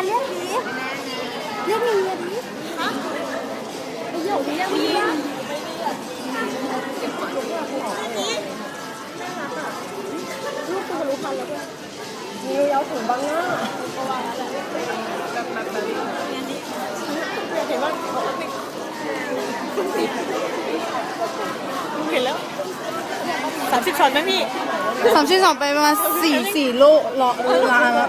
นเรียกดีเรียกมีเรียกดีฮะไอ้หยกเรียกมีลูกตัวรู้คันแล้วด้วยนิวเอาถุงบังหน้าเห็นว่าเห็นแล้วสามสิบช็อตไหมพี่สามชิ้นสองไปประมาณสี่สี่โลรอลาแล้ว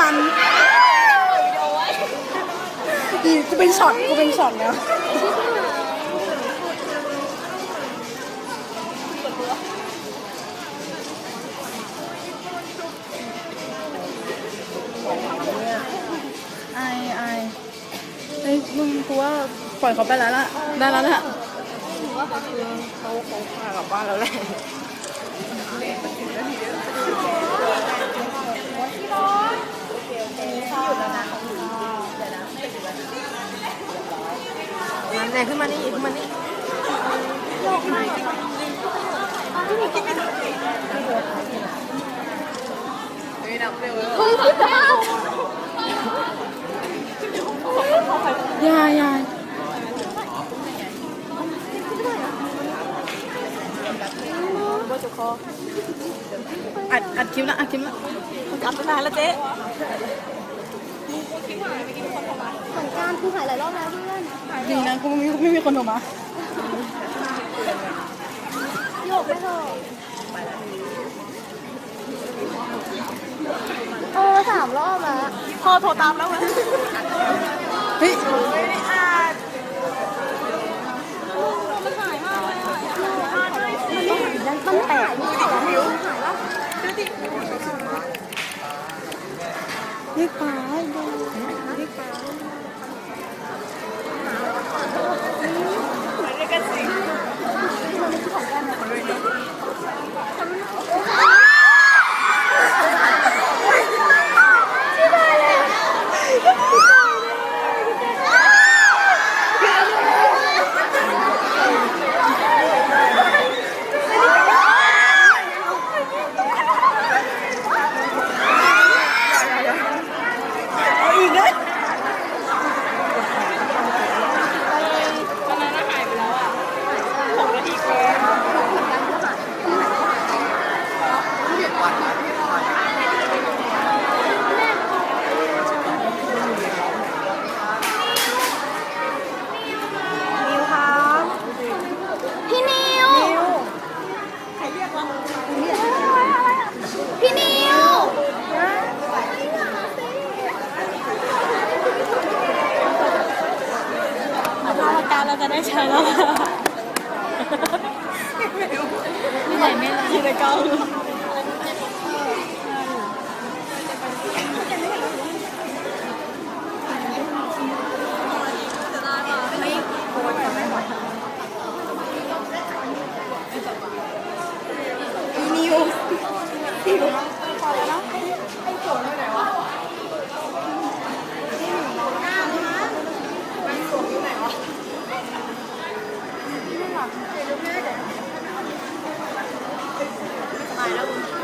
ทันดีกูเป็นช็อตกูเป็นช็อตแล้วไอไอเฮ้ยมึงกูว่าปล่อยเขาไปแล้วล่ะ ได้แล้วแหละเขาเขาพากลับบ้านแล้วแหละ มันไหนขึ้นมานี่ขึ้นมานี่ยายยายอัดอัดคลิปละอัดคลิปละกลับไปนานแล้วเจ๊ สงการคือหายหลายรอบแล้วเพื่อนดีนะกูไม่มีไม่มีคนโทรมาโยกไม่เถอะเออสามรอบแล้วพ่อโทรตามแล้วมั้ยเฮ้ย มันต้องแตกนี่หายแล้วหายแล้ว เรียกป้าดู นิวครับ พี่นิวพี่นิว ทางการ เราจะได้ใช้แล้วไม่ไหนไม่ละอยู่ในกล้อง ตายแล้ว